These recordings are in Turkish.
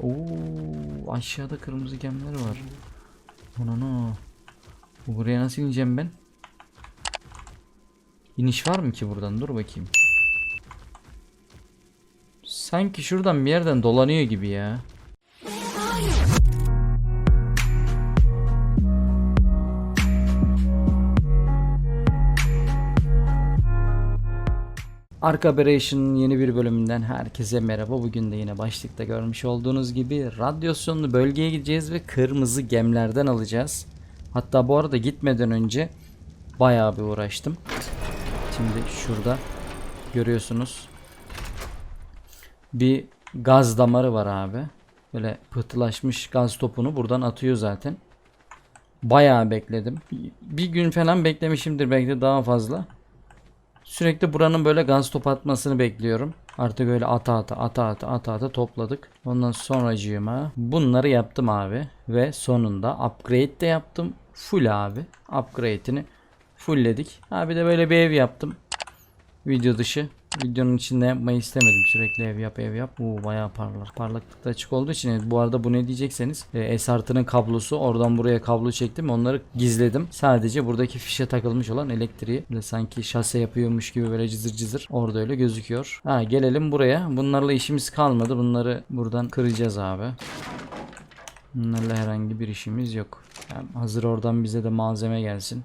Oo, aşağıda kırmızı gemler var. Anana. Buraya nasıl ineceğim ben? İniş var mı ki buradan? Dur bakayım. Sanki şuradan bir yerden dolanıyor gibi ya. Ark Operation'ın yeni bir bölümünden herkese merhaba. Bugün de yine başlıkta görmüş olduğunuz gibi radyasyonlu bölgeye gideceğiz ve kırmızı gemlerden alacağız. Hatta bu arada gitmeden önce bayağı bir uğraştım. Şimdi şurada görüyorsunuz. Bir gaz damarı var abi. Böyle pıhtılaşmış gaz topunu buradan atıyor zaten. Bayağı bekledim. Bir gün falan beklemişimdir belki de daha fazla. Sürekli buranın böyle gaz top atmasını bekliyorum. Artık öyle ata ata ata ata ata ata topladık. Ondan sonracığıma bunları yaptım abi. Ve sonunda upgrade de yaptım. Full abi. Upgrade'ini fullledik. Abi de böyle bir ev yaptım. Video dışı. Videonun içinde yapmayı istemedim. Sürekli ev yap ev yap. Oo bayağı parlar. Parlaklıkta açık olduğu için bu arada bu ne diyecekseniz e, S-Art'ının kablosu oradan buraya kablo çektim. Onları gizledim. Sadece buradaki fişe takılmış olan elektriği böyle sanki şase yapıyormuş gibi böyle cızır cızır orada öyle gözüküyor. Ha gelelim buraya. Bunlarla işimiz kalmadı. Bunları buradan kıracağız abi. Bunlarla herhangi bir işimiz yok. Yani hazır oradan bize de malzeme gelsin.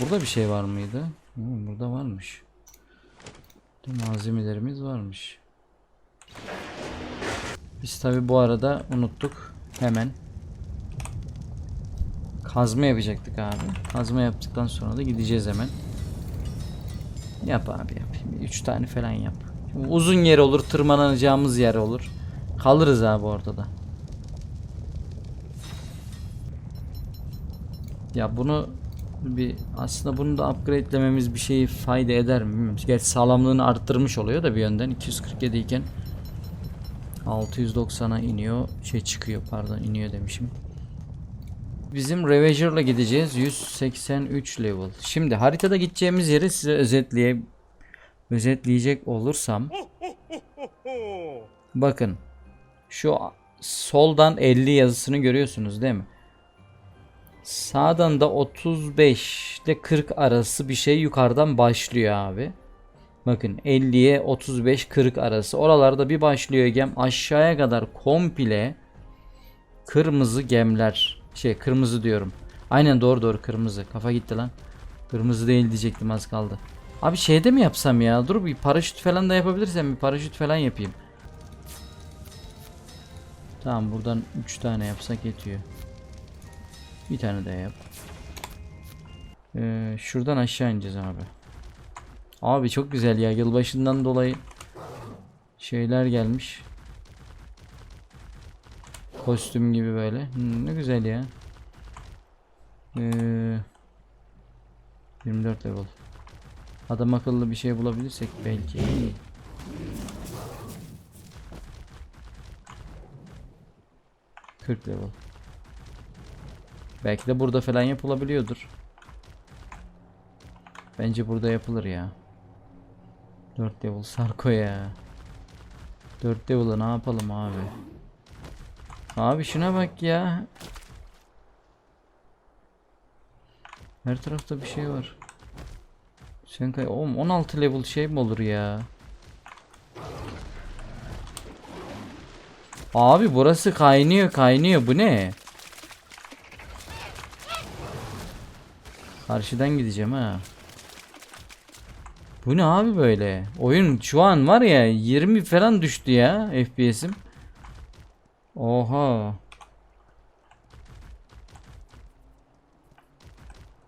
Burada bir şey var mıydı? Burada varmış. Malzemelerimiz varmış. Biz tabi bu arada unuttuk. Hemen kazma yapacaktık abi. Kazma yaptıktan sonra da gideceğiz hemen. Yap abi yap. 3 tane falan yap. Uzun yer olur, tırmanacağımız yer olur. Kalırız abi ortada. Ya bunu bir aslında bunu da upgrade'lememiz bir şeyi fayda eder mi? Gerçi sağlamlığını arttırmış oluyor da bir yönden 247 iken 690'a iniyor. Şey çıkıyor pardon iniyor demişim. Bizim Ravager'la gideceğiz. 183 level. Şimdi haritada gideceğimiz yeri size özetleye özetleyecek olursam bakın şu soldan 50 yazısını görüyorsunuz değil mi? Sağdan da 35 ile 40 arası bir şey yukarıdan başlıyor abi. Bakın 50'ye 35 40 arası. Oralarda bir başlıyor gem aşağıya kadar komple kırmızı gemler. Şey kırmızı diyorum. Aynen doğru doğru kırmızı. Kafa gitti lan. Kırmızı değil diyecektim az kaldı. Abi şeyde mi yapsam ya? Dur bir paraşüt falan da yapabilirsem bir paraşüt falan yapayım. Tamam buradan 3 tane yapsak yetiyor. Bir tane daha yap. Ee, şuradan aşağı ineceğiz abi. Abi çok güzel ya. Yılbaşından dolayı şeyler gelmiş. Kostüm gibi böyle. Hmm, ne güzel ya. Ee, 24 level. Adam akıllı bir şey bulabilirsek belki. Kırk level. Belki de burada falan yapılabiliyordur. Bence burada yapılır ya. 4 level Sarko ya. 4 level'a ne yapalım abi? Abi şuna bak ya. Her tarafta bir şey var. Sen kay oğlum 16 level şey mi olur ya? Abi burası kaynıyor kaynıyor bu ne? Karşıdan gideceğim ha. Bu ne abi böyle? Oyun şu an var ya 20 falan düştü ya FPS'im. Oha.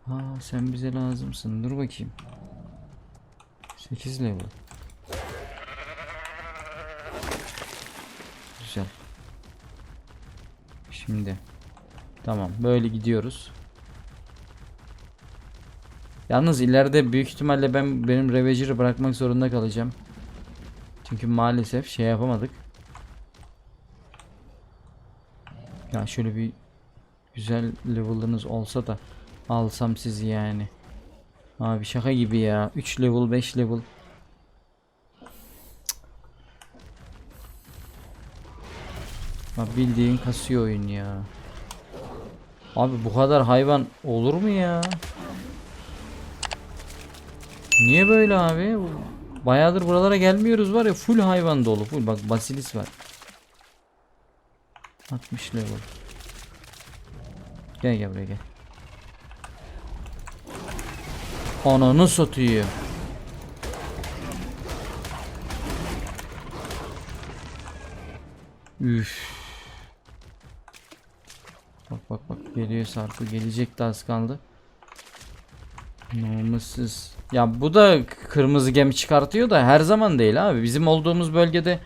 Ha sen bize lazımsın. Dur bakayım. 8 level. Güzel. Şimdi. Tamam böyle gidiyoruz. Yalnız ileride büyük ihtimalle ben benim Ravager'ı bırakmak zorunda kalacağım. Çünkü maalesef şey yapamadık. Ya şöyle bir güzel level'ınız olsa da alsam sizi yani. Abi şaka gibi ya. 3 level 5 level. Bak bildiğin kasıyor oyun ya. Abi bu kadar hayvan olur mu ya? Niye böyle abi? Bayağıdır buralara gelmiyoruz var ya full hayvan dolu full bak basilis var. 60 level. Gel gel buraya gel. Ananı satıyor. Üf. Bak bak bak geliyor Sarkı gelecek de az kaldı. Namussuz. Ya bu da kırmızı gem çıkartıyor da her zaman değil abi. Bizim olduğumuz bölgede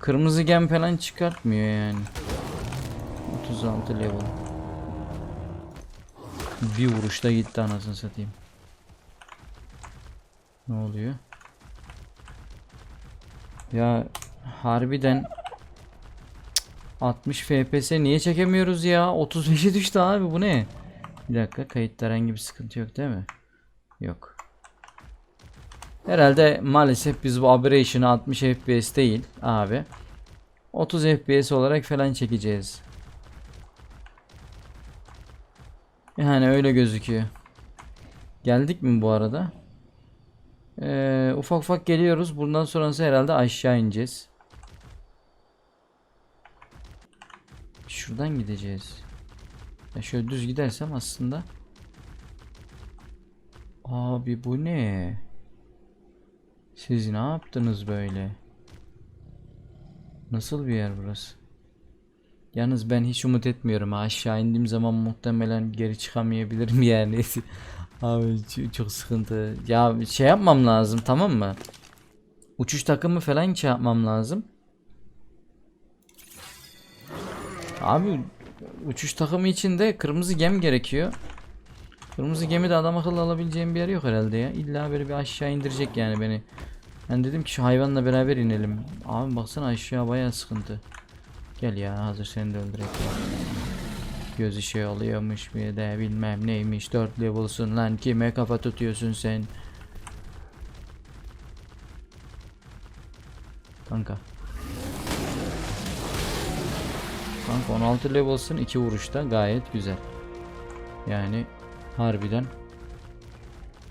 kırmızı gem falan çıkartmıyor yani. 36 level. Bir vuruşta gitti anasını satayım. Ne oluyor? Ya harbiden 60 FPS niye çekemiyoruz ya? 35'e düştü abi bu ne? Bir dakika kayıtta herhangi bir sıkıntı yok değil mi? Yok. Herhalde maalesef biz bu aberration'ı 60 FPS değil abi. 30 FPS olarak falan çekeceğiz. Yani öyle gözüküyor. Geldik mi bu arada? Ee, ufak ufak geliyoruz. Bundan sonrası herhalde aşağı ineceğiz. Şuradan gideceğiz. Ya şöyle düz gidersem aslında. Abi bu ne? Siz ne yaptınız böyle? Çok bir yer burası? Yalnız ben hiç umut etmiyorum. Aşağı indiğim zaman muhtemelen geri çıkamayabilirim yani. Abi çok sıkıntı. Ya şey yapmam lazım tamam mı? Uçuş takımı falan şey yapmam lazım. Abi uçuş takımı için de kırmızı gem gerekiyor. Kırmızı gemi de adam akıllı alabileceğim bir yer yok herhalde ya. İlla böyle bir aşağı indirecek yani beni. Ben dedim ki şu hayvanla beraber inelim. Abi baksana aşağı bayağı sıkıntı. Gel ya hazır seni de öldürek. Göz işi oluyormuş bir de bilmem neymiş. 4 level'sın lan kime kafa tutuyorsun sen? Kanka. Kanka 16 level'sın 2 vuruşta gayet güzel. Yani harbiden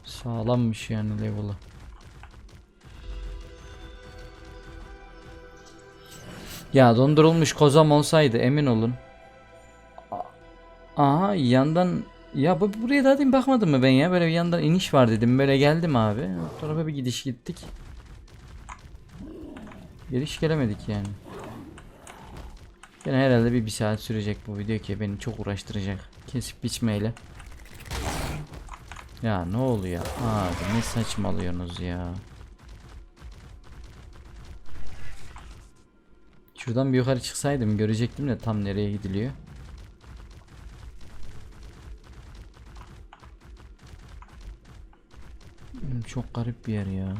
sağlammış yani level'ı. Ya dondurulmuş kozam olsaydı emin olun. Aha yandan ya bu buraya daha demin bakmadım mı ben ya böyle bir yandan iniş var dedim böyle geldim abi. O tarafa bir gidiş gittik. Geliş gelemedik yani. Yine herhalde bir, bir saat sürecek bu video ki beni çok uğraştıracak. Kesip biçmeyle. Ya ne oluyor? Abi ne saçmalıyorsunuz ya. Şuradan bir yukarı çıksaydım görecektim de tam nereye gidiliyor. Hmm, Çok garip bir yer ya.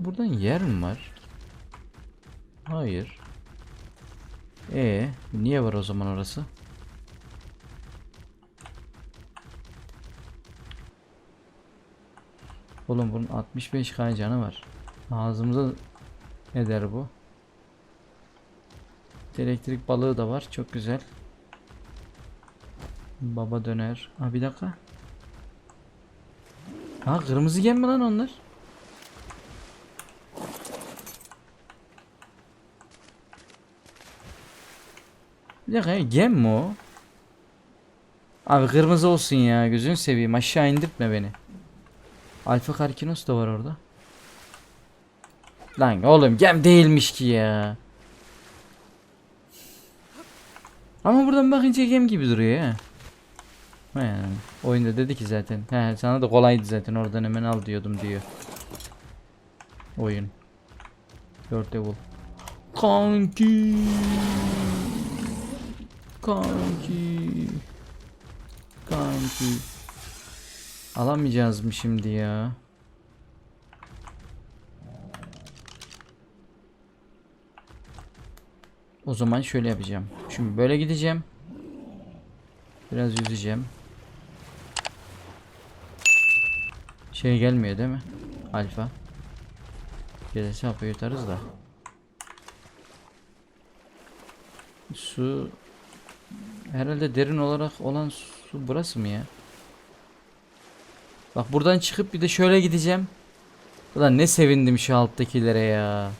Buradan yer mi var? Hayır. E niye var o zaman orası? Oğlum bunun 65k canı var. Ağzımıza eder bu. Elektrik balığı da var. Çok güzel. Baba döner. Ha bir dakika. Ha kırmızı gem mi lan onlar? Bir dakika gem mi o? Abi kırmızı olsun ya gözünü seveyim aşağı indirtme beni. Alfa Karkinos da var orada. Lan oğlum gem değilmiş ki ya. Ama buradan bakınca gem gibi duruyor ya. He, oyunda dedi ki zaten. He, sana da kolaydı zaten oradan hemen al diyordum diyor. Oyun. 4 level. Kanki. Kanki. Kanki. Alamayacağız mı şimdi ya? O zaman şöyle yapacağım. Şimdi böyle gideceğim. Biraz yüzeceğim. Şey gelmiyor değil mi? Alfa. Gelirse hapı yutarız da. Su herhalde derin olarak olan su burası mı ya? Bak buradan çıkıp bir de şöyle gideceğim. Ulan ne sevindim şu alttakilere ya.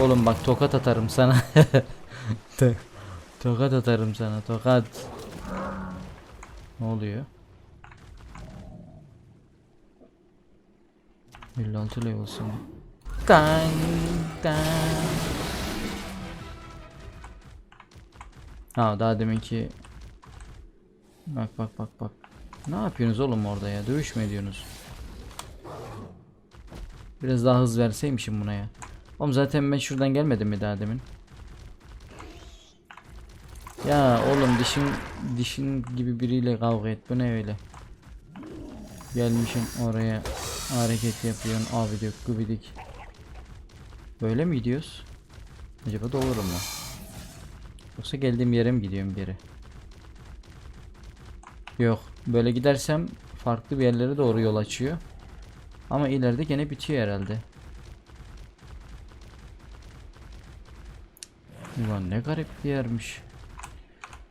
Oğlum bak tokat atarım sana. To- tokat atarım sana tokat. Ne oluyor? 56 level'sın. Dang dang. Ha daha deminki Bak bak bak bak. Ne yapıyorsunuz oğlum orada ya? Dövüş mü ediyorsunuz? Biraz daha hız verseymişim buna ya. Oğlum zaten ben şuradan gelmedim mi daha demin? Ya oğlum dişin dişin gibi biriyle kavga et. Bu ne öyle? Gelmişim oraya hareket yapıyorsun abi dök gubidik. Böyle mi gidiyoruz? Acaba doğru mu? Yoksa geldiğim yere mi gidiyorum geri? Yok. Böyle gidersem farklı bir yerlere doğru yol açıyor. Ama ileride gene bitiyor herhalde. Ulan ne garip bir yermiş.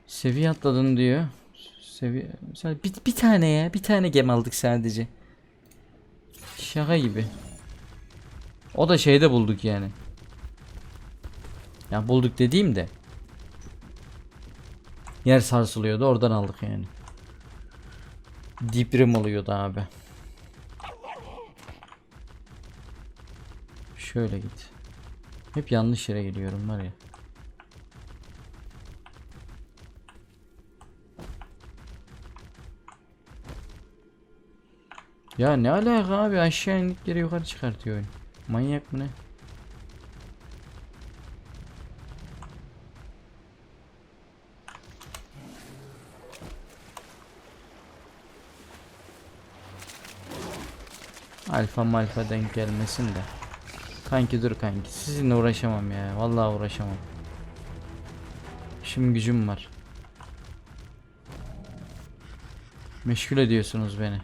Seviye atladın diyor. Seviye... Bir, bir tane ya. Bir tane gem aldık sadece. Şaka gibi. O da şeyde bulduk yani. Ya bulduk dediğim de. Yer sarsılıyordu oradan aldık yani. Diprim oluyordu abi. Şöyle git. Hep yanlış yere geliyorum var ya. Ya ne alaka abi aşağı indikleri yukarı çıkartıyor oyun. Manyak mı ne? Alfa malfa denk gelmesin de. Kanki dur kanki. Sizinle uğraşamam ya. Vallahi uğraşamam. Şimdi gücüm var. Meşgul ediyorsunuz beni.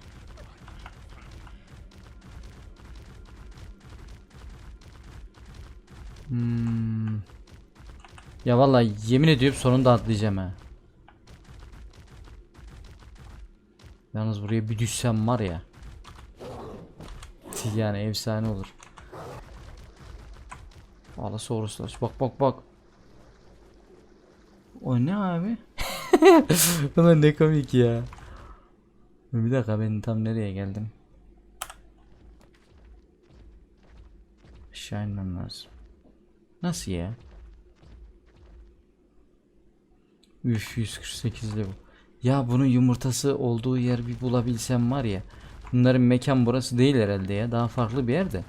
Hmm. Ya vallahi yemin ediyorum sonunda atlayacağım ha. Yalnız buraya bir düşsem var ya. Yani efsane olur. Allosauruslar. Bak bak bak. O ne abi? Ulan ne komik ya. Bir dakika ben tam nereye geldim? Aşağı inmem lazım. Nasıl ya? Üf 148 level. Ya bunun yumurtası olduğu yer bir bulabilsem var ya. Bunların mekan burası değil herhalde ya. Daha farklı bir yerde.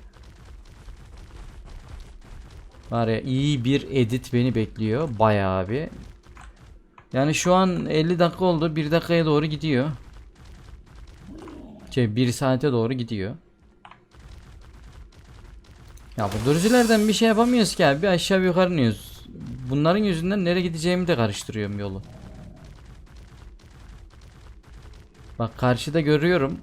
Var ya iyi bir edit beni bekliyor. Bayağı bir. Yani şu an 50 dakika oldu. 1 dakikaya doğru gidiyor. Şey 1 saate doğru gidiyor. Ya bu dürüzülerden bir şey yapamıyoruz ki abi. Aşağı yukarı iniyoruz. Bunların yüzünden nereye gideceğimi de karıştırıyorum yolu. Bak karşıda görüyorum.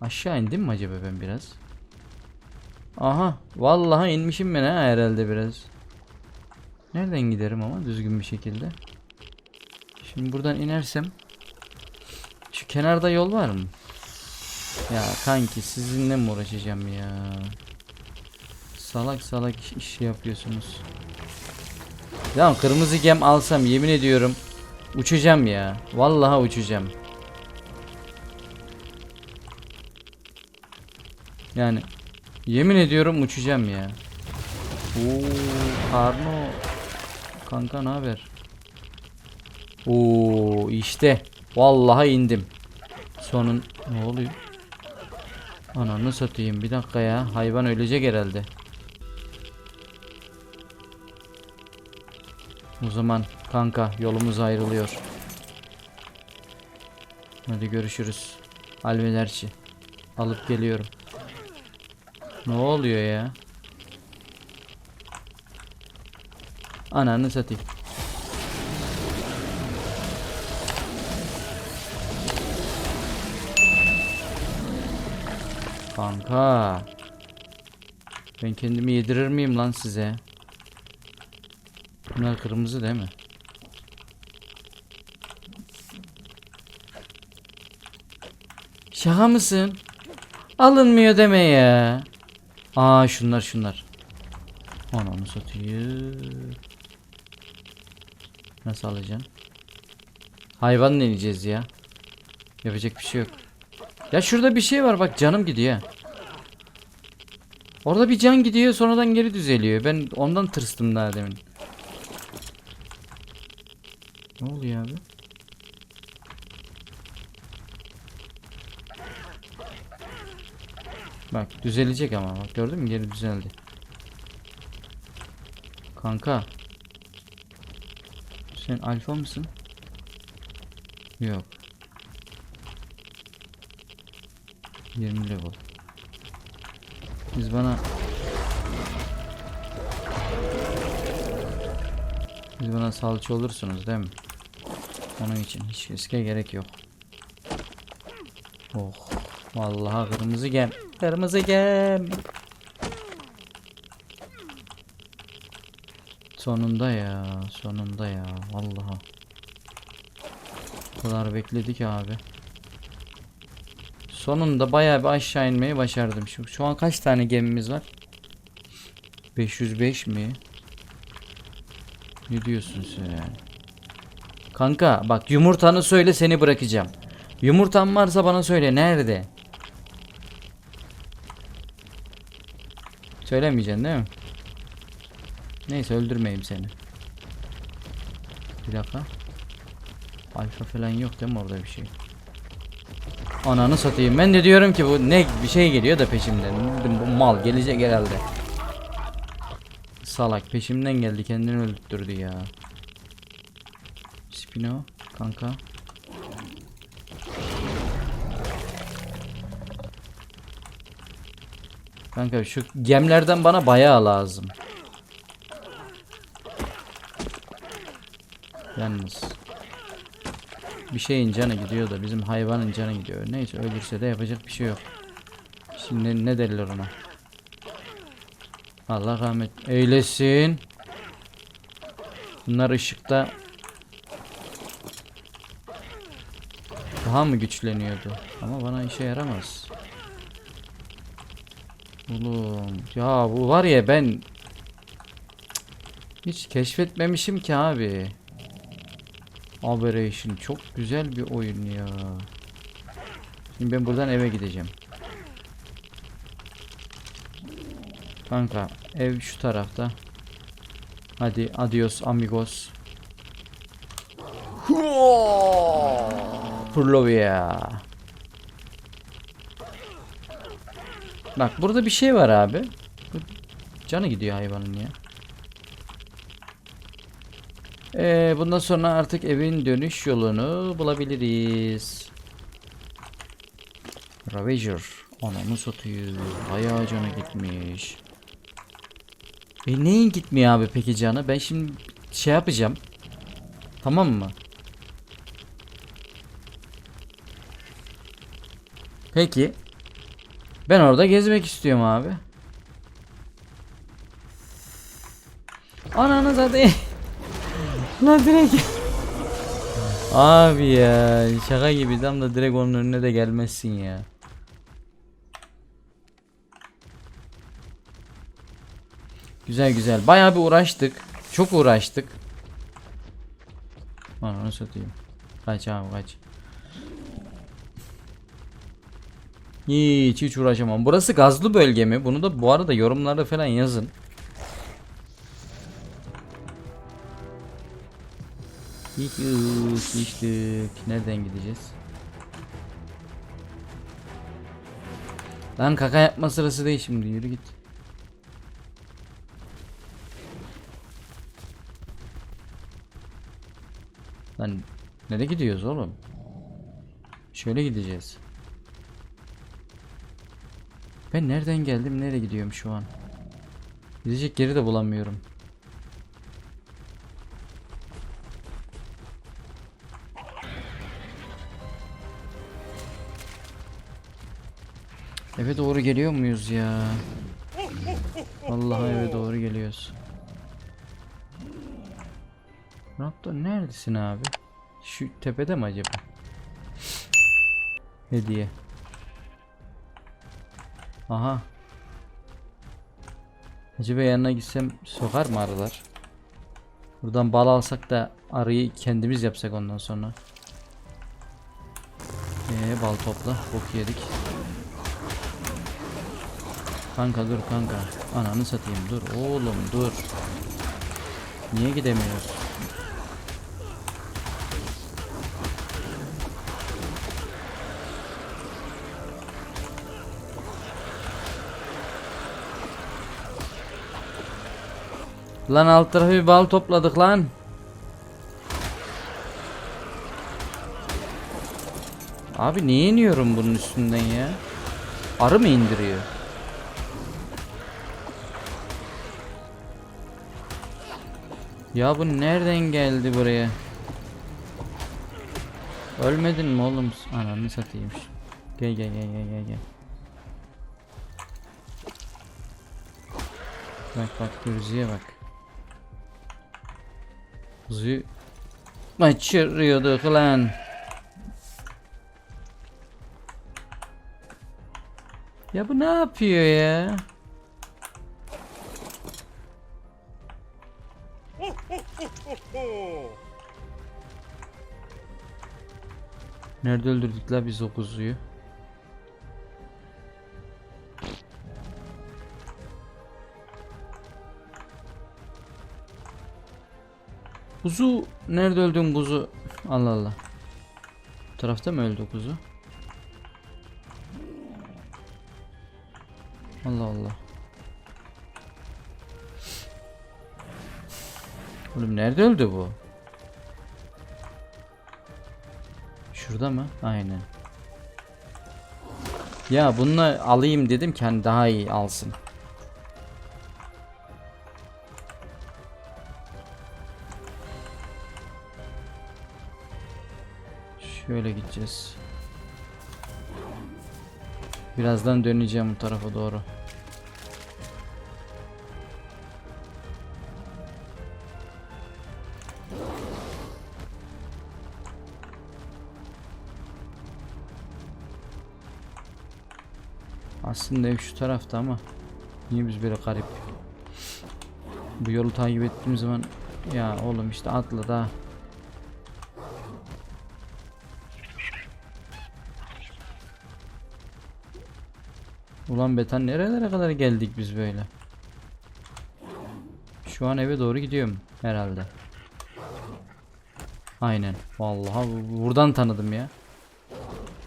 Aşağı indim mi acaba ben biraz? Aha vallahi inmişim ben ha herhalde biraz. Nereden giderim ama düzgün bir şekilde. Şimdi buradan inersem şu kenarda yol var mı? Ya kanki sizinle mi uğraşacağım ya? Salak salak iş, iş yapıyorsunuz. Ya kırmızı gem alsam yemin ediyorum uçacağım ya. Vallahi uçacağım. Yani yemin ediyorum uçacağım ya. Oo, Karno. Kanka ne haber? Oo işte. Vallahi indim. Sonun ne oluyor? Ananı satayım. Bir dakika ya. Hayvan ölecek herhalde. O zaman kanka yolumuz ayrılıyor. Hadi görüşürüz. Alvelerçi. Alıp geliyorum. Ne oluyor ya? Ananı satayım. Kanka. Ben kendimi yedirir miyim lan size? Bunlar kırmızı değil mi? Şaka mısın? Alınmıyor deme ya. Aa şunlar şunlar. Ananı satayım. Nasıl alacaksın? Hayvan deneyeceğiz ya. Yapacak bir şey yok. Ya şurada bir şey var bak canım gidiyor. Orada bir can gidiyor sonradan geri düzeliyor. Ben ondan tırstım daha demin. Ne oluyor abi? Bak düzelecek ama bak gördün mü geri düzeldi. Kanka. Sen alfa mısın? Yok. 20 level. Biz bana Biz bana salça olursunuz değil mi? Onun için hiç riske gerek yok. Oh. Vallahi kırmızı gem. Kırmızı gem. Sonunda ya, sonunda ya. Vallahi. O kadar bekledik abi. Sonunda bayağı bir aşağı inmeyi başardım. Şu, şu an kaç tane gemimiz var? 505 mi? Ne diyorsun sen yani? Kanka bak yumurtanı söyle seni bırakacağım. Yumurtan varsa bana söyle nerede? Söylemeyeceksin değil mi? Neyse öldürmeyeyim seni. Bir dakika. Alfa falan yok değil mi orada bir şey? Ananı satayım. Ben de diyorum ki bu ne bir şey geliyor da peşimden. Bu mal gelecek herhalde. Salak peşimden geldi kendini öldürdü ya. Spino kanka. Kanka şu gemlerden bana bayağı lazım. Yalnız. Bir şeyin canı gidiyor da bizim hayvanın canı gidiyor. Neyse ölürse de yapacak bir şey yok. Şimdi ne derler ona? Allah rahmet eylesin. Bunlar ışıkta daha mı güçleniyordu? Ama bana işe yaramaz. Oğlum ya bu var ya ben hiç keşfetmemişim ki abi. Aberration çok güzel bir oyun ya. Şimdi ben buradan eve gideceğim. Kanka ev şu tarafta. Hadi adios amigos. Furlovia. Bak burada bir şey var abi. Canı gidiyor hayvanın ya. Ee, bundan sonra artık evin dönüş yolunu bulabiliriz. Ravager. Anamı satıyor. Bayağı canı gitmiş. E neyin gitmiyor abi peki canı? Ben şimdi şey yapacağım. Tamam mı? Peki. Ben orada gezmek istiyorum abi. Ananı zaten. Lan direkt. Abi ya şaka gibi tam da direkt onun önüne de gelmezsin ya. Güzel güzel. Bayağı bir uğraştık. Çok uğraştık. Ananı satayım. Kaç abi kaç. Hiç hiç uğraşamam. Burası gazlı bölge mi? Bunu da bu arada yorumlarda falan yazın. Hiç geçtik. Nereden gideceğiz? Lan kaka yapma sırası değil şimdi yürü git. Lan nereye gidiyoruz oğlum? Şöyle gideceğiz. Ben nereden geldim nereye gidiyorum şu an? Gidecek yeri de bulamıyorum. Eve doğru geliyor muyuz ya? Vallahi eve doğru geliyoruz. Raptor neredesin abi? Şu tepede mi acaba? Hediye. Aha. Acaba yanına gitsem sokar mı arılar? Buradan bal alsak da arıyı kendimiz yapsak ondan sonra. Ee, bal topla. Bok yedik. Kanka dur kanka. Ananı satayım dur. Oğlum dur. Niye gidemiyoruz? Lan alt tarafı bir bal topladık lan. Abi niye iniyorum bunun üstünden ya? Arı mı indiriyor? Ya bu nereden geldi buraya? Ölmedin mi oğlum? Ananı satayım. Gel gel gel gel gel gel. Bak bak Gürzi'ye bak. Kuzuyu kaçırıyorduk lan. Ya bu ne yapıyor ya? Nerede öldürdük la biz o kuzuyu? Kuzu nerede öldün kuzu? Allah Allah. Bu tarafta mı öldü kuzu? Allah Allah. Oğlum nerede öldü bu? Şurada mı? Aynen. Ya bunu alayım dedim ki hani daha iyi alsın. Gideceğiz. Birazdan döneceğim bu tarafa doğru. Aslında ev şu tarafta ama niye biz böyle garip bu yolu takip ettiğim zaman ya oğlum işte atla da Ulan Betan nerelere kadar geldik biz böyle? Şu an eve doğru gidiyorum herhalde. Aynen. Vallahi bu- buradan tanıdım ya.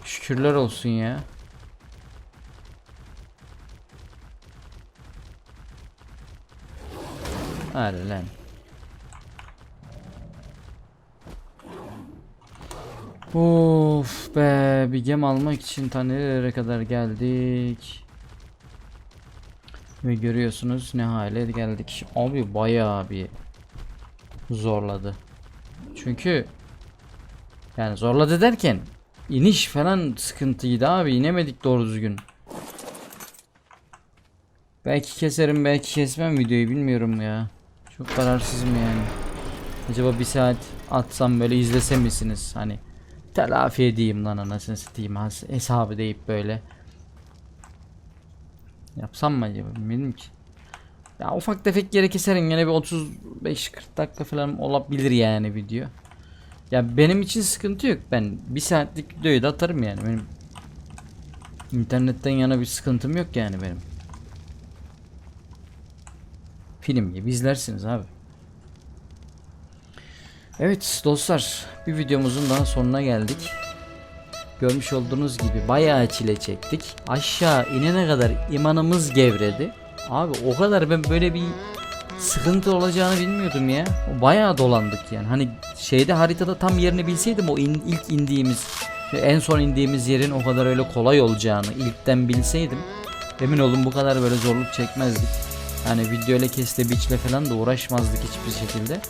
Şükürler olsun ya. Hadi lan. Of be bir gem almak için ta nerelere kadar geldik. Ve görüyorsunuz ne hale geldik. Abi bayağı bir zorladı. Çünkü yani zorladı derken iniş falan sıkıntıydı abi inemedik doğru düzgün. Belki keserim belki kesmem videoyu bilmiyorum ya. Çok kararsızım yani. Acaba bir saat atsam böyle izlese misiniz? Hani telafi edeyim lan anasını satayım hesabı deyip böyle. Yapsam mı acaba bilmiyorum ki. Ya ufak tefek yere keserim yine bir 35-40 dakika falan olabilir yani video. Ya benim için sıkıntı yok. Ben bir saatlik videoyu da atarım yani. Benim internetten yana bir sıkıntım yok yani benim. Film gibi izlersiniz abi. Evet dostlar bir videomuzun daha sonuna geldik. Görmüş olduğunuz gibi bayağı çile çektik. Aşağı inene kadar imanımız gevredi. Abi o kadar ben böyle bir sıkıntı olacağını bilmiyordum ya. Bayağı dolandık yani. Hani şeyde haritada tam yerini bilseydim o in- ilk indiğimiz en son indiğimiz yerin o kadar öyle kolay olacağını ilkten bilseydim emin olun bu kadar böyle zorluk çekmezdik. Yani video ile kesle biçle falan da uğraşmazdık hiçbir şekilde.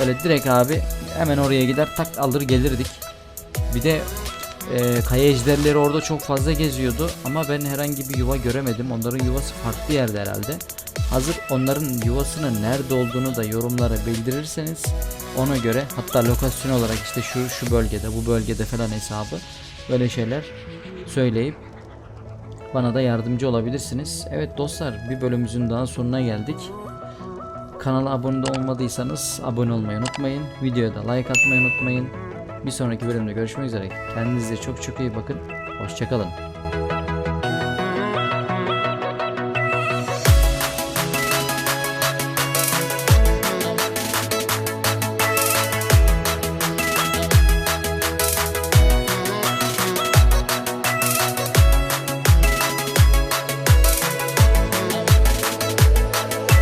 Böyle direkt abi hemen oraya gider tak alır gelirdik. Bir de e, kaya ejderleri orada çok fazla geziyordu ama ben herhangi bir yuva göremedim. Onların yuvası farklı yerde herhalde. Hazır onların yuvasının nerede olduğunu da yorumlara bildirirseniz ona göre hatta lokasyon olarak işte şu şu bölgede bu bölgede falan hesabı böyle şeyler söyleyip bana da yardımcı olabilirsiniz. Evet dostlar bir bölümümüzün daha sonuna geldik. Kanala abone olmadıysanız abone olmayı unutmayın. Videoya da like atmayı unutmayın. Bir sonraki bölümde görüşmek üzere. Kendinize çok çok iyi bakın. Hoşçakalın.